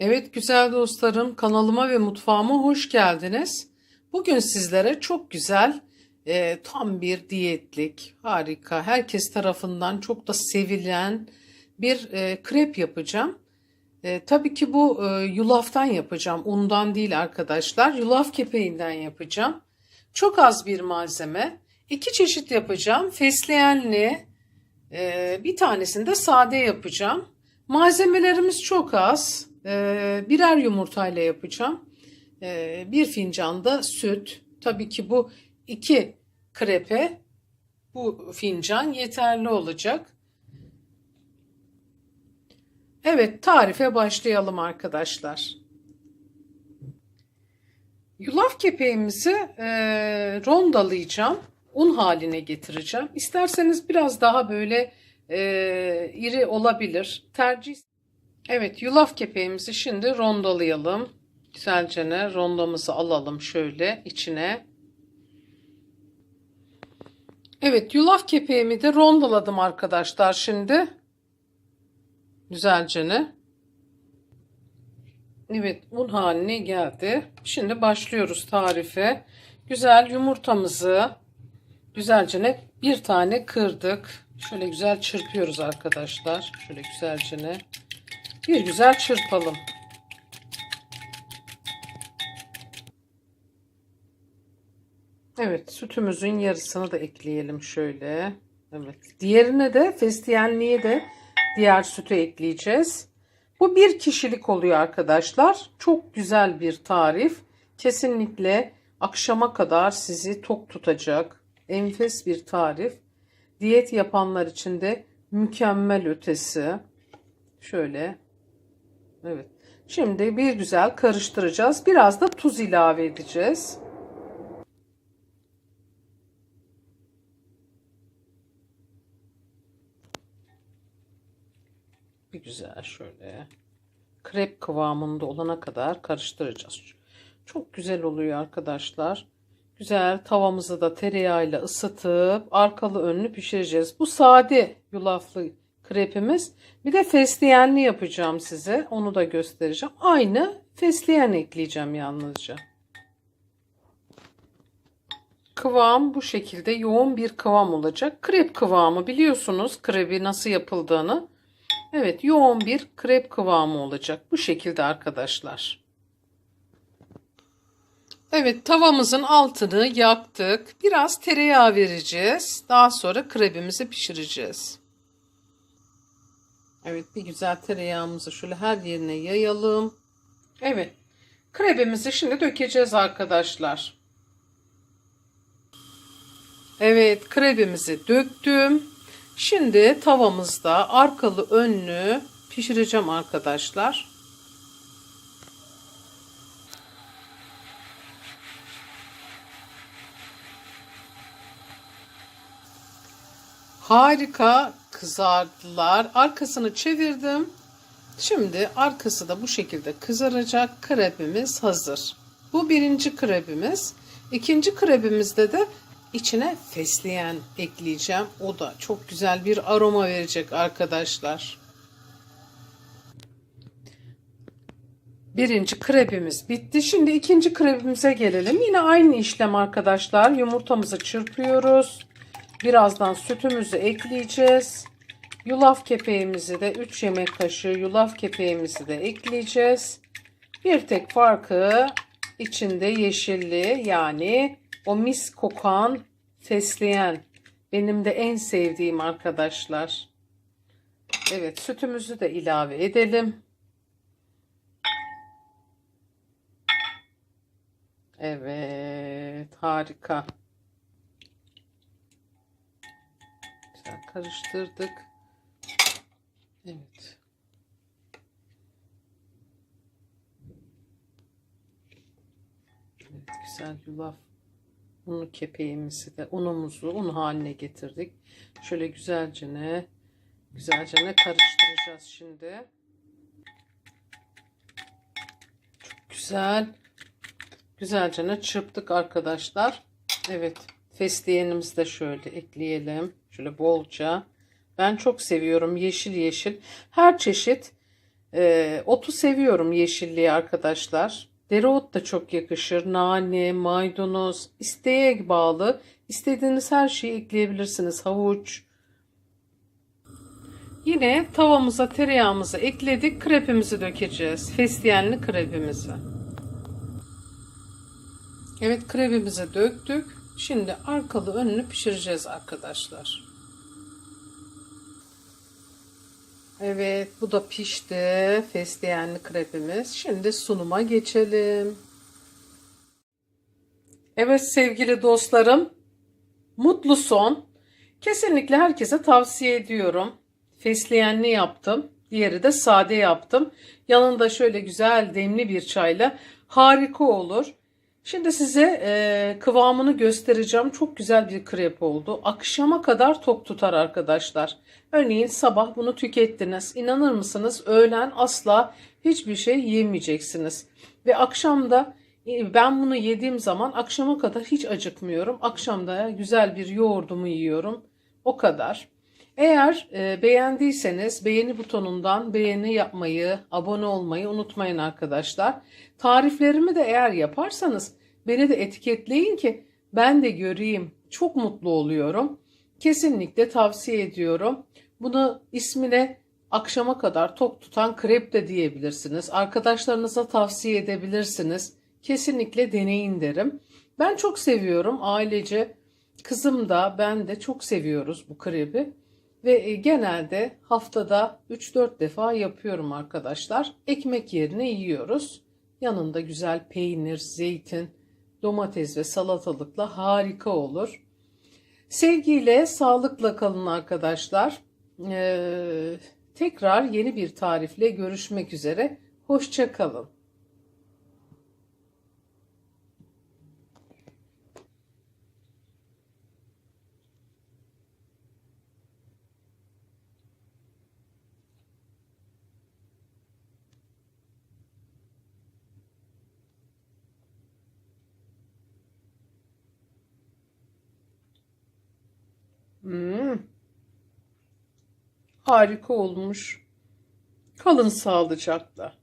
Evet güzel dostlarım kanalıma ve mutfağıma hoş geldiniz. Bugün sizlere çok güzel e, tam bir diyetlik harika herkes tarafından çok da sevilen bir e, krep yapacağım. E, tabii ki bu e, yulaftan yapacağım undan değil arkadaşlar yulaf kepeğinden yapacağım. Çok az bir malzeme iki çeşit yapacağım fesleğenli e, bir tanesini de sade yapacağım. Malzemelerimiz çok az. Ee, birer yumurtayla yapacağım. Ee, bir fincan da süt. Tabii ki bu iki krepe bu fincan yeterli olacak. Evet tarife başlayalım arkadaşlar. Yulaf kepeğimizi e, rondalayacağım. Un haline getireceğim. İsterseniz biraz daha böyle e, iri olabilir. Tercih Evet yulaf kepeğimizi şimdi rondalayalım. Güzelce ne rondomuzı alalım şöyle içine. Evet yulaf kepeğimi de rondaladım arkadaşlar şimdi. Güzelce ne. Evet un haline geldi. Şimdi başlıyoruz tarife. Güzel yumurtamızı güzelce ne bir tane kırdık. Şöyle güzel çırpıyoruz arkadaşlar. Şöyle güzelce ne. Bir güzel çırpalım. Evet, sütümüzün yarısını da ekleyelim şöyle. Evet. Diğerine de fesleğenliğe de diğer sütü ekleyeceğiz. Bu bir kişilik oluyor arkadaşlar. Çok güzel bir tarif. Kesinlikle akşama kadar sizi tok tutacak. Enfes bir tarif. Diyet yapanlar için de mükemmel ötesi. Şöyle Evet. Şimdi bir güzel karıştıracağız. Biraz da tuz ilave edeceğiz. Bir güzel şöyle krep kıvamında olana kadar karıştıracağız. Çok güzel oluyor arkadaşlar. Güzel tavamızı da tereyağıyla ısıtıp arkalı önlü pişireceğiz. Bu sade yulaflı krepimiz. Bir de fesleğenli yapacağım size. Onu da göstereceğim. Aynı fesleğen ekleyeceğim yalnızca. Kıvam bu şekilde yoğun bir kıvam olacak. Krep kıvamı biliyorsunuz krebi nasıl yapıldığını. Evet yoğun bir krep kıvamı olacak. Bu şekilde arkadaşlar. Evet tavamızın altını yaktık. Biraz tereyağı vereceğiz. Daha sonra krebimizi pişireceğiz. Evet bir güzel tereyağımızı şöyle her yerine yayalım. Evet krebimizi şimdi dökeceğiz arkadaşlar. Evet krebimizi döktüm. Şimdi tavamızda arkalı önlü pişireceğim arkadaşlar. Harika kızardılar. Arkasını çevirdim. Şimdi arkası da bu şekilde kızaracak. Krepimiz hazır. Bu birinci krepimiz. İkinci krepimizde de içine fesleğen ekleyeceğim. O da çok güzel bir aroma verecek arkadaşlar. Birinci krepimiz bitti. Şimdi ikinci krepimize gelelim. Yine aynı işlem arkadaşlar. Yumurtamızı çırpıyoruz. Birazdan sütümüzü ekleyeceğiz. Yulaf kepeğimizi de 3 yemek kaşığı yulaf kepeğimizi de ekleyeceğiz. Bir tek farkı içinde yeşilli yani o mis kokan fesleğen. Benim de en sevdiğim arkadaşlar. Evet sütümüzü de ilave edelim. Evet harika. Karıştırdık. Evet. Evet güzel yulaf unu kepeğimizi de unumuzu un haline getirdik. Şöyle güzelce ne güzelce ne karıştıracağız şimdi. Çok güzel. Güzelce ne çırptık arkadaşlar. Evet fesleğenimizi de şöyle ekleyelim. Şöyle bolca. Ben çok seviyorum yeşil yeşil. Her çeşit Ee, otu seviyorum yeşilliği arkadaşlar. Dereot da çok yakışır. Nane, maydanoz, isteğe bağlı. İstediğiniz her şeyi ekleyebilirsiniz. Havuç. Yine tavamıza tereyağımızı ekledik. Krepimizi dökeceğiz. Fesleğenli krepimizi. Evet krepimizi döktük. Şimdi arkalı önlü pişireceğiz arkadaşlar. Evet bu da pişti. Fesleğenli krepimiz. Şimdi sunuma geçelim. Evet sevgili dostlarım. Mutlu son. Kesinlikle herkese tavsiye ediyorum. Fesleğenli yaptım. Diğeri de sade yaptım. Yanında şöyle güzel demli bir çayla harika olur. Şimdi size e, kıvamını göstereceğim. Çok güzel bir krep oldu. Akşama kadar tok tutar arkadaşlar. Örneğin sabah bunu tükettiniz. İnanır mısınız? Öğlen asla hiçbir şey yemeyeceksiniz. Ve akşamda e, ben bunu yediğim zaman akşama kadar hiç acıkmıyorum. Akşamda güzel bir yoğurdumu yiyorum. O kadar. Eğer e, beğendiyseniz beğeni butonundan beğeni yapmayı, abone olmayı unutmayın arkadaşlar. Tariflerimi de eğer yaparsanız beni de etiketleyin ki ben de göreyim. Çok mutlu oluyorum. Kesinlikle tavsiye ediyorum. Bunu ismine akşama kadar tok tutan krep de diyebilirsiniz. Arkadaşlarınıza tavsiye edebilirsiniz. Kesinlikle deneyin derim. Ben çok seviyorum ailece. Kızım da ben de çok seviyoruz bu krebi. Ve e, genelde haftada 3-4 defa yapıyorum arkadaşlar. Ekmek yerine yiyoruz. Yanında güzel peynir, zeytin, domates ve salatalıkla harika olur. Sevgiyle, sağlıkla kalın arkadaşlar. Ee, tekrar yeni bir tarifle görüşmek üzere. Hoşça kalın. Hmm. Harika olmuş. Kalın sağlıcakla.